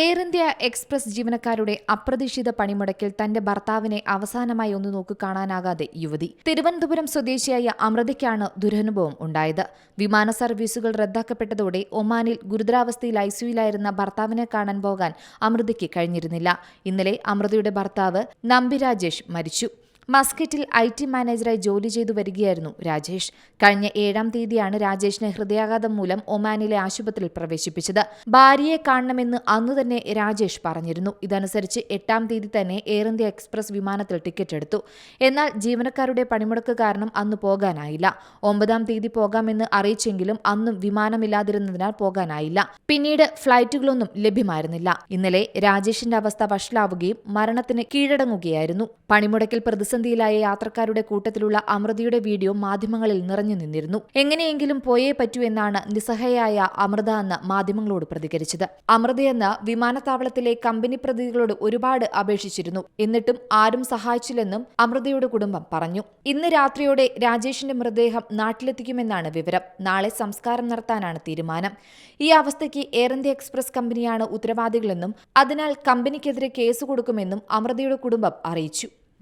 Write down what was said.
Air India express ജീവനക്കാരുടെ അപ്രതീക്ഷിത പണിമുടക്കിൽ തന്റെ ഭർത്താവിനെ അവസാനമായി ഒന്ന് നോക്കി കാണാനാകാതെ യുവതി. തിരുവനന്തപുരം സ്വദേശിയായ അമൃതയ്ക്കാണ് ദുരനുഭവം ഉണ്ടായത്. വിമാന സർവീസുകൾ റദ്ദാക്കപ്പെട്ടതോടെ ഒമാനിൽ ഗുരുതരാവസ്ഥയിൽ ഐസിയുലായിരുന്ന ഭർത്താവിനെ കാണാൻ പോകാൻ അമൃതയ്ക്ക് കഴിഞ്ഞിരുന്നില്ല. ഇന്നലെ അമൃതയുടെ ഭർത്താവ് നമ്പി രാജേഷ് മരിച്ചു. മസ്കറ്റിൽ ഐ ടി മാനേജറായി ജോലി ചെയ്തു വരികയായിരുന്നു രാജേഷ്. കഴിഞ്ഞ ഏഴാം തീയതിയാണ് രാജേഷിനെ ഹൃദയാഘാതം മൂലം ഒമാനിലെ ആശുപത്രിയിൽ പ്രവേശിപ്പിച്ചത്. ഭാര്യയെ കാണണമെന്ന് അന്ന് തന്നെ രാജേഷ് പറഞ്ഞിരുന്നു. ഇതനുസരിച്ച് എട്ടാം തീയതി തന്നെ എയർ ഇന്ത്യ എക്സ്പ്രസ് വിമാനത്തിൽ ടിക്കറ്റ് എടുത്തു. എന്നാൽ ജീവനക്കാരുടെ പണിമുടക്ക് കാരണം അന്ന് പോകാനായില്ല. ഒമ്പതാം തീയതി പോകാമെന്ന് അറിയിച്ചെങ്കിലും അന്നും വിമാനമില്ലാതിരുന്നതിനാൽ പോകാനായില്ല. പിന്നീട് ഫ്ലൈറ്റുകളൊന്നും ലഭ്യമായിരുന്നില്ല. ഇന്നലെ രാജേഷിന്റെ അവസ്ഥ വഷളാവുകയും മരണത്തിന് കീഴടങ്ങുകയായിരുന്നു. പണിമുടക്കിൽ പ്രതിസന്ധിയിലായ യാത്രക്കാരുടെ കൂട്ടത്തിലുള്ള അമൃതയുടെ വീഡിയോ മാധ്യമങ്ങളിൽ നിറഞ്ഞു നിന്നിരുന്നു. എങ്ങനെയെങ്കിലും പോയേ പറ്റൂ എന്നാണ് നിസ്സഹായായ അമൃത എന്ന മാധ്യമങ്ങളോട് പ്രതികരിച്ചത്. അമൃതയെന്ന് വിമാനത്താവളത്തിലെ കമ്പനി പ്രതിനിധികളോട് ഒരുപാട് അപേക്ഷിച്ചിരുന്നു. എന്നിട്ടും ആരും സഹായിച്ചില്ലെന്നും അമൃതയുടെ കുടുംബം പറഞ്ഞു. ഇന്ന് രാത്രിയോടെ രാജേഷിന്റെ മൃതദേഹം നാട്ടിലെത്തിക്കുമെന്നാണ് വിവരം. നാളെ സംസ്കാരം നടത്താനാണ് തീരുമാനം. ഈ അവസ്ഥയ്ക്ക് എയർ ഇന്ത്യ എക്സ്പ്രസ് കമ്പനിയാണ് ഉത്തരവാദികളെന്നും അതിനാൽ കമ്പനിക്കെതിരെ കേസ് കൊടുക്കുമെന്നും അമൃതയുടെ കുടുംബം അറിയിച്ചു.